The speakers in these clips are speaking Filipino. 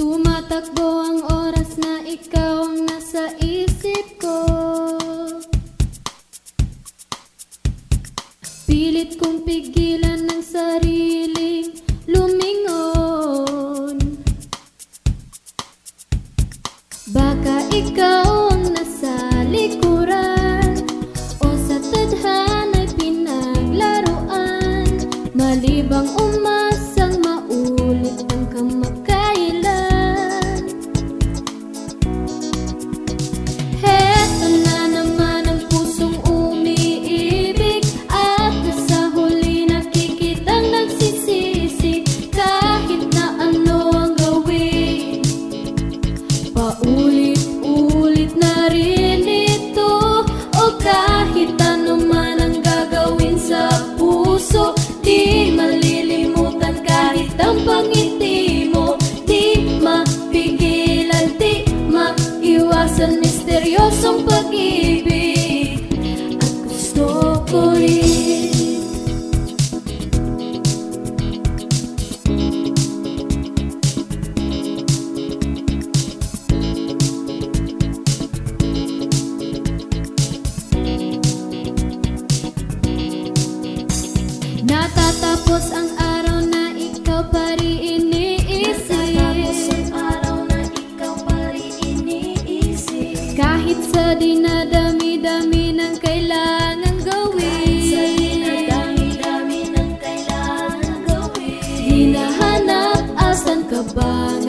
Tumatakbo ang oras na ikaw ang nasa isip ko. Pilit kong pigilan ng sariling Natatapos ang araw na ikaw pa Kahit sa dinadami-dami ng kailangan gawin. Sa dinadami-dami ng kailangan gawin. Hinahanap asan ka ba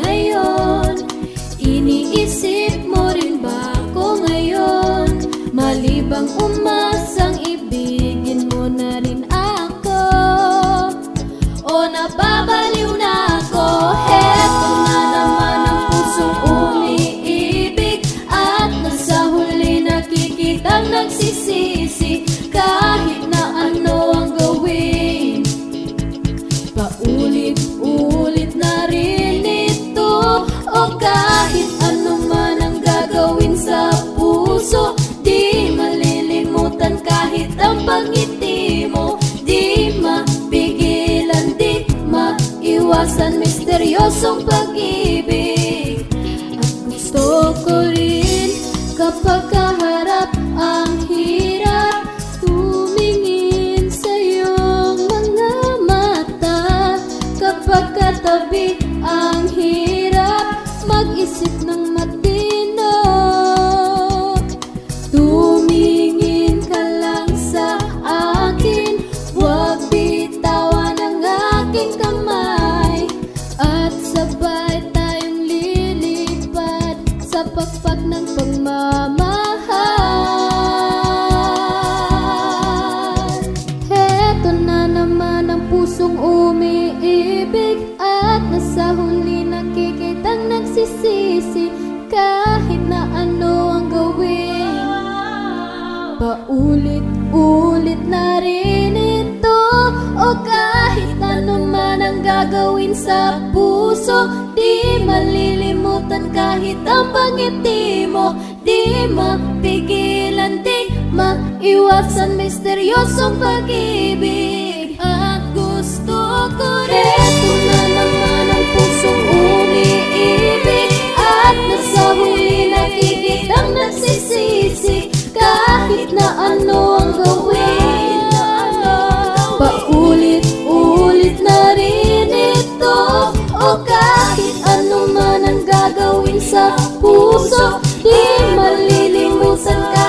Misteryosong pag-ibig. At gusto ko rin kapag kaharap ang hirap Tumingin sa iyong mga mata. Kapag katabi ang hirap Mag-isip ng pagmamahal Heto na naman ang pusong umiibig At nasa huli nakikitang nagsisisi Kahit na ano ang gawin. Paulit-ulit na rin ito O kahit ano man ang gagawin sa puso Di malilimutan kahit ang pangiti mo Di mapigilan, di maiwasan Misteryosong pag-ibig. At gusto ko rin Eto na naman ang pusong umiibig. At nasa huli nakikitang nagsisisi Kahit na ano ang gawin. Paulit-ulit na rin ito O kahit ano man ang gagawin sa puso. Di malilimutan ka.